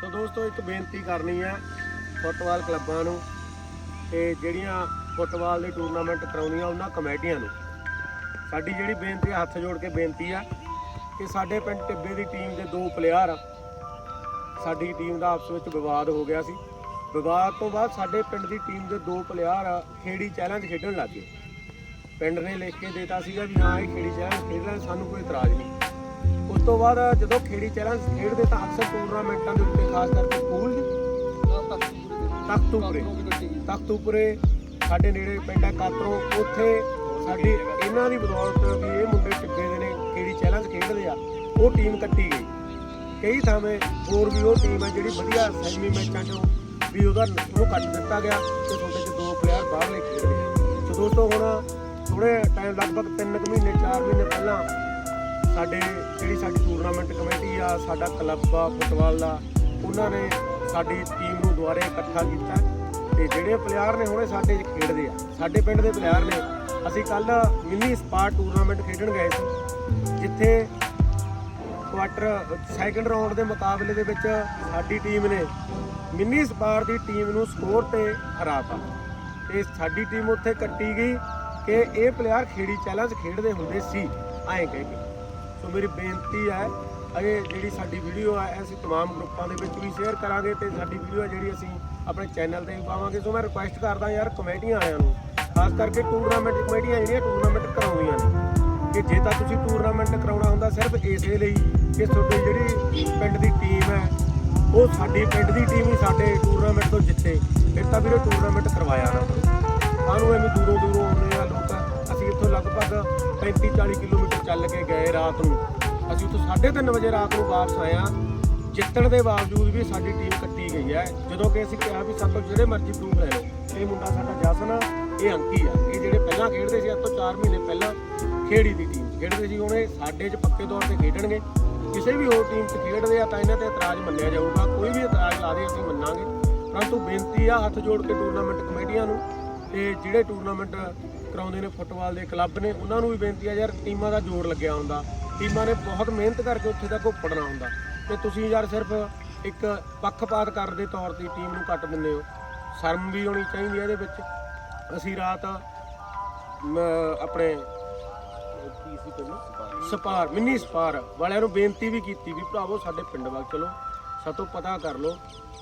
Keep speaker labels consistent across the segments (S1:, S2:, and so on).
S1: ਤਾਂ ਦੋਸਤੋ, ਇੱਕ ਬੇਨਤੀ ਕਰਨੀ ਹੈ ਫੁੱਟਬਾਲ ਕਲੱਬਾਂ ਨੂੰ ਤੇ ਜਿਹੜੀਆਂ ਫੁੱਟਬਾਲ ਦੇ ਟੂਰਨਾਮੈਂਟ ਕਰਾਉਂਦੀਆਂ ਉਹਨਾਂ ਕਮੇਟੀਆਂ ਨੂੰ। ਸਾਡੀ ਜਿਹੜੀ ਬੇਨਤੀ ਹੱਥ ਜੋੜ ਕੇ ਬੇਨਤੀ ਆ ਕਿ ਸਾਡੇ ਪਿੰਡ ਟਿੱਬੇ ਦੀ ਟੀਮ ਦੇ ਦੋ ਪਲੇਅਰ ਸਾਡੀ ਟੀਮ ਦਾ ਆਪਸ ਵਿੱਚ ਵਿਵਾਦ ਹੋ ਗਿਆ ਸੀ। ਵਿਵਾਦ ਤੋਂ ਬਾਅਦ ਸਾਡੇ ਪਿੰਡ ਦੀ ਟੀਮ ਦੇ ਦੋ ਪਲੇਅਰ ਖੇੜੀ ਚੈਲੰਜ ਖੇਡਣ ਲੱਗੇ ਪਿੰਡ ਨੇ ਲਿਖ ਕੇ ਦਿੱਤਾ ਸੀਗਾ ਵੀ ਹਾਂ, ਇਹ ਖੇੜੀ ਚੈਲੰਜ ਖੇਡਣ, ਸਾਨੂੰ ਕੋਈ ਇਤਰਾਜ਼ ਨਹੀਂ। ਉਸ ਤੋਂ ਬਾਅਦ ਜਦੋਂ ਖੇੜੀ ਚੈਲੰਜ ਖੇਡਦੇ ਤਾਂ ਅਕਸਰ ਟੂਰਨਾਮੈਂਟਾਂ ਦੇ ਉੱਤੇ ਖਾਸ ਕਰਕੇ ਸਕੂਲ ਤਖਤੂਪੁਰੇ ਤਖਤੂਪੁਰੇ ਸਾਡੇ ਨੇੜੇ ਪਿੰਡ ਹੈ ਕਾਤਰੋਂ। ਉੱਥੇ ਸਾਡੀ ਇਹਨਾਂ ਦੀ ਬਦੌਲਤ ਵੀ ਇਹ ਮੁੰਡੇ ਟਿੱਬੇ ਦੇ ਨੇ, ਖੇੜੀ ਚੈਲੰਜ ਖੇਡਦੇ ਆ। ਉਹ ਟੀਮ ਕੱਟੀ ਗਈ। ਕਈ ਥਾਵੇਂ ਹੋਰ ਵੀ ਉਹ ਟੀਮ ਹੈ ਜਿਹੜੀ ਵਧੀਆ ਸੈਮੀ ਮੈਚਾਂ 'ਚੋਂ ਵੀ ਉਹਦਾ ਉਹ ਕੱਟ ਦਿੱਤਾ ਗਿਆ ਤੇ ਛੋਟੇ 'ਚ ਦੋ ਪਲੇਅਰ ਬਾਹਰਲੇ ਖੇਡਦੇ ਆ ਸੋ ਦੋਸਤੋ ਹੁਣ ਥੋੜੇ ਟਾਈਮ ਲਗਭਗ 3 ਮਹੀਨੇ 4 ਮਹੀਨੇ ਪਹਿਲਾਂ ਸਾਡੇ ਜਿਹੜੀ ਸਾਡੀ ਟੂਰਨਾਮੈਂਟ ਕਮੇਟੀ ਆ, ਸਾਡਾ ਕਲੱਬ ਆ ਫੁੱਟਬਾਲ ਦਾ, ਉਹਨਾਂ ਨੇ ਸਾਡੀ ਟੀਮ ਨੂੰ ਦੁਬਾਰੇ ਇਕੱਠਾ ਕੀਤਾ ਤੇ ਜਿਹੜੇ ਪਲੇਅਰ ਨੇ ਹੁਣੇ ਸਾਡੇ 'ਚ ਖੇਡਦੇ ਆ, ਸਾਡੇ ਪਿੰਡ ਦੇ ਪਲੇਅਰ ਨੇ, ਅਸੀਂ ਕੱਲ ਮਿੰਨੀ ਸਪਾਰ ਟੂਰਨਾਮੈਂਟ ਖੇਡਣ ਗਏ ਸੀ, ਜਿੱਥੇ ਕੁਆਟਰ ਸੈਕੰਡ ਰਾਉਂਡ ਦੇ ਮੁਕਾਬਲੇ ਦੇ ਵਿੱਚ ਸਾਡੀ ਟੀਮ ਨੇ ਮਿੰਨੀ ਸਪਾਰ ਦੀ ਟੀਮ ਨੂੰ ਸਕੋਰ ਤੇ ਹਰਾਤਾ ਤੇ ਸਾਡੀ ਟੀਮ ਉੱਥੇ ਕੱਟੀ ਗਈ ਕਿ ਇਹ ਪਲੇਅਰ ਖੇੜੀ ਚੈਲੰਜ ਖੇਡਦੇ ਹੁੰਦੇ ਸੀ, ਐਂ ਕਹਿ ਕੇ। ਸੋ ਮੇਰੀ ਬੇਨਤੀ ਹੈ ਅਜੇ ਜਿਹੜੀ ਸਾਡੀ ਵੀਡੀਓ ਹੈ ਅਸੀਂ तमाम ਗਰੁੱਪਾਂ ਦੇ ਵਿੱਚ ਵੀ ਸ਼ੇਅਰ ਕਰਾਂਗੇ ਤੇ ਸਾਡੀ ਵੀਡੀਓ ਹੈ ਜਿਹੜੀ ਅਸੀਂ ਆਪਣੇ ਚੈਨਲ ਤੇ ਵੀ ਪਾਵਾਂਗੇ ਸੋ ਮੈਂ ਰਿਕੁਐਸਟ ਕਰਦਾ ਯਾਰ ਕਮੇਟੀਆਂ ਵਾਲਿਆਂ ਨੂੰ ਖਾਸ ਕਰਕੇ ਟੂਰਨਾਮੈਂਟ ਕਮੇਟੀਆਂ ਜਿਹੜੀਆਂ ਟੂਰਨਾਮੈਂਟ ਕਰਾਉਂਦੀਆਂ ਨੇ ਕਿ ਜੇ ਤਾਂ ਤੁਸੀਂ ਟੂਰਨਾਮੈਂਟ ਕਰਾਉਣਾ ਹੁੰਦਾ ਸਿਰਫ ਇਸੇ ਲਈ ਕਿ ਤੁਹਾਡੀ ਜਿਹੜੀ ਪਿੰਡ ਦੀ ਟੀਮ ਹੈ ਉਹ ਸਾਡੀ ਪਿੰਡ ਦੀ ਟੀਮ ਹੀ ਸਾਡੇ ਟੂਰਨਾਮੈਂਟ ਤੋਂ ਜਿੱਤੇ ਫਿਰ ਤਾਂ ਵੀਰੇ ਟੂਰਨਾਮੈਂਟ ਕਰਵਾਇਆ ਨਾ ਕਰੋ ਸਾਨੂੰ ਐਵੇਂ ਦੂਰੋਂ ਦੂਰੋਂ ਆਉਂਦੇ ਆ ਲੋਕ ਅਸੀਂ ਇੱਥੋਂ ਲਗਭਗ 35 40 ਕਿਲੋਮੀਟਰ ਚੱਲ ਕੇ ਗਏ ਰਾਤ ਨੂੰ। ਅਸੀਂ ਉੱਥੋਂ 3:30 ਵਜੇ ਰਾਤ ਨੂੰ ਵਾਪਸ ਆਏ ਆ ਜਿੱਤਣ ਦੇ ਬਾਵਜੂਦ ਵੀ ਸਾਡੀ ਟੀਮ ਕੱਟੀ ਗਈ ਹੈ। ਜਦੋਂ ਕਿ ਅਸੀਂ ਕਿਹਾ ਵੀ ਸਾਤੋਂ ਜਿਹੜੇ ਮਰਜ਼ੀ ਪ੍ਰੂਫ ਲੈ ਲਓ। ਇਹ ਮੁੰਡਾ ਸਾਡਾ ਜਸਨ ਆ, ਇਹ ਅੰਕੀ ਆ। ਇਹ ਜਿਹੜੇ ਪਹਿਲਾਂ ਖੇਡਦੇ ਸੀ ਅੱਜ ਤੋਂ 4 ਮਹੀਨੇ ਪਹਿਲਾਂ ਖੇੜੀ ਦੀ ਟੀਮ ਖੇਡਦੇ ਸੀ। ਉਹਨੇ ਸਾਡੇ 'ਚ ਪੱਕੇ ਤੌਰ ਤੇ ਖੇਡਣਗੇ। ਕਿਸੇ ਵੀ ਹੋਰ ਟੀਮ 'ਚ ਖੇਡਦੇ ਆ ਤਾਂ ਇਹਨਾਂ ਤੇ ਇਤਰਾਜ਼ ਮੰਨਿਆ ਜਾਊਗਾ। ਕੋਈ ਵੀ ਇਤਰਾਜ਼ ਲਾ ਦੇ ਅਸੀਂ ਮੰਨਾਂਗੇ। ਪਰੰਤੂ ਬੇਨਤੀ ਆ ਹੱਥ ਜੋੜ ਕੇ ਟੂਰਨਾਮੈਂਟ ਕਮੇਟੀਆਂ ਨੂੰ ਤੇ ਜਿਹੜੇ ਟੂਰਨਾਮੈਂਟ ਕਰਾਉਂਦੇ ਨੇ ਫੁੱਟਬਾਲ ਦੇ ਕਲੱਬ ਨੇ ਉਹਨਾਂ ਨੂੰ ਵੀ ਬੇਨਤੀ ਆ ਯਾਰ ਟੀਮਾਂ ਦਾ ਜੋਰ ਲੱਗਿਆ ਹੁੰਦਾ। ਟੀਮਾਂ ਨੇ ਬਹੁਤ ਮਿਹਨਤ ਕਰਕੇ ਉੱਥੇ ਤੱਕ ਉੱਪੜਨਾ ਹੁੰਦਾ। ਤੇ ਤੁਸੀਂ ਯਾਰ ਸਿਰਫ ਇੱਕ ਪੱਖਪਾਤ ਕਰਨ ਦੇ ਤੌਰ ਤੇ ਟੀਮ ਨੂੰ ਕੱਟ ਦਿੰਦੇ ਹੋ। ਸ਼ਰਮ ਵੀ ਹੋਣੀ ਚਾਹੀਦੀ ਹੈ ਇਹਦੇ ਵਿੱਚ। ਅਸੀਂ ਰਾਤ ਆਪਣੇ ਸਪਾਰ ਮਿੰਨੀ ਸਪਾਰ ਵਾਲਿਆਂ ਨੂੰ ਬੇਨਤੀ ਵੀ ਕੀਤੀ ਵੀ ਭਰਾਵੋ ਸਾਡੇ ਪਿੰਡ ਵੱਲ ਚਲੋ। ਸਾਤੋਂ ਪਤਾ ਕਰ ਲਓ,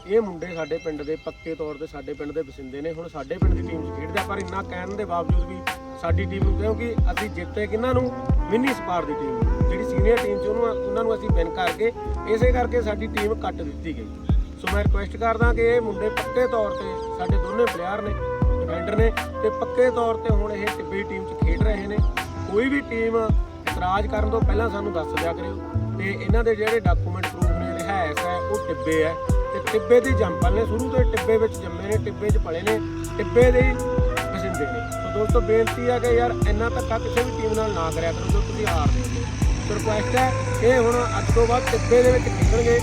S1: ਇਹ ਮੁੰਡੇ ਸਾਡੇ ਪਿੰਡ ਦੇ ਪੱਕੇ ਤੌਰ ਤੇ ਸਾਡੇ ਪਿੰਡ ਦੇ ਵਸਿੰਦੇ ਨੇ, ਹੁਣ ਸਾਡੇ ਪਿੰਡ ਦੀ ਟੀਮ 'ਚ ਖੇਡਦੇ ਆ, ਪਰ ਇੰਨਾ ਕਹਿਣ ਦੇ ਬਾਵਜੂਦ ਵੀ ਸਾਡੀ ਟੀਮ ਨੂੰ, ਕਿਉਂਕਿ ਅਸੀਂ ਜਿੱਤੇ ਕਿਹਨਾਂ ਨੂੰ? ਮਿੰਨੀ ਸਪਾਰ ਦੀ ਟੀਮ ਜਿਹੜੀ ਸੀਨੀਅਰ ਟੀਮ 'ਚ ਉਹਨੂੰ ਉਹਨਾਂ ਨੂੰ ਅਸੀਂ ਵਿਨ ਕਰਕੇ, ਇਸੇ ਕਰਕੇ ਸਾਡੀ ਟੀਮ ਕੱਟ ਦਿੱਤੀ ਗਈ। ਸੋ ਮੈਂ ਰਿਕੁਐਸਟ ਕਰਦਾ ਕਿ ਇਹ ਮੁੰਡੇ ਪੱਕੇ ਤੌਰ ਤੇ ਸਾਡੇ ਦੋਨੇ ਪਲੇਅਰ ਨੇ ਡਿਫੈਂਡਰ ਨੇ, ਤੇ ਪੱਕੇ ਤੌਰ ਤੇ ਹੁਣ ਇਹ ਟਿੱਬੀ ਟੀਮ 'ਚ ਖੇਡ ਰਹੇ ਨੇ। ਕੋਈ ਵੀ ਟੀਮ ਇਤਰਾਜ਼ ਕਰਨ ਤੋਂ ਪਹਿਲਾਂ ਸਾਨੂੰ ਦੱਸ ਦਿਆ ਕਰਿਓ, ਤੇ ਇਹਨਾਂ ਦੇ ਜਿਹੜੇ ਡਾਕੂਮੈਂਟ ਪ੍ਰੂਫ ਨੇ ਰਿਹਾਇਸ਼ ਹੈ ਉਹ ਟਿੱਬੇ ਹੈ। ਤੇ ਟਿੱਬੇ ਦੇ ਜੰਪਲ ਨੇ ਸ਼ੁਰੂ ਤੋਂ ਹੀ ਟਿੱਬੇ ਵਿੱਚ ਜੰਮੇ ਨੇ, ਟਿੱਬੇ 'ਚ ਪਲੇ ਨੇ, ਟਿੱਬੇ ਦੇ ਹੀ ਵਸਿੰਦੇ ਨੇ। ਸੋ ਦੋਸਤੋ, ਬੇਨਤੀ ਹੈ ਕਿ ਯਾਰ, ਇੰਨਾ ਧੱਕਾ ਕਿਸੇ ਵੀ ਟੀਮ ਨਾਲ ਨਾ ਕਰਿਆ ਕਰੋ, ਜੋ ਤੁਸੀਂ ਹਾਰਦੇ ਹੋ। ਸੋ ਰਿਕੁਐਸਟ ਹੈ, ਇਹ ਹੁਣ ਅੱਜ ਤੋਂ ਬਾਅਦ ਟਿੱਬੇ ਦੇ ਵਿੱਚ ਖੇਡਣਗੇ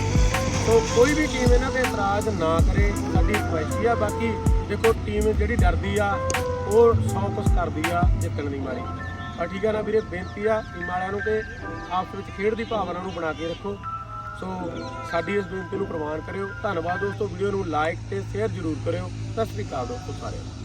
S1: ਸੋ ਕੋਈ ਵੀ ਟੀਮ ਇਹਨਾਂ ਤੇ ਇਤਰਾਜ਼ ਨਾ ਕਰੇ, ਸਾਡੀ ਰਿਕੁਐਸਟ ਆ। ਬਾਕੀ ਦੇਖੋ ਟੀਮ ਜਿਹੜੀ ਡਰਦੀ ਆ, ਉਹ ਸੌ ਕੁਛ ਕਰਦੀ ਆ ਜਿੱਤਣ ਦੀ ਮਾਰੀ। ਆ ਠੀਕ ਆ ਨਾ ਵੀਰੇ, ਬੇਨਤੀ ਆ ਟੀਮ ਵਾਲਿਆਂ ਨੂੰ ਕਿ ਆਪਸ ਵਿੱਚ ਖੇਡ ਦੀ ਭਾਵਨਾ ਨੂੰ ਬਣਾ ਕੇ ਰੱਖੋ। ਸੋ ਸਾਡੀ ਇਸ ਬੇਨਤੀ ਨੂੰ ਪ੍ਰਵਾਨ ਕਰਿਓ। ਧੰਨਵਾਦ ਦੋਸਤੋ, ਵੀਡੀਓ ਨੂੰ ਲਾਈਕ ਤੇ ਸ਼ੇਅਰ ਜ਼ਰੂਰ ਕਰਿਓ। ਸਤਿ ਸ੍ਰੀ ਅਕਾਲ ਦੋਸਤੋ ਸਾਰਿਆਂ ਨੂੰ।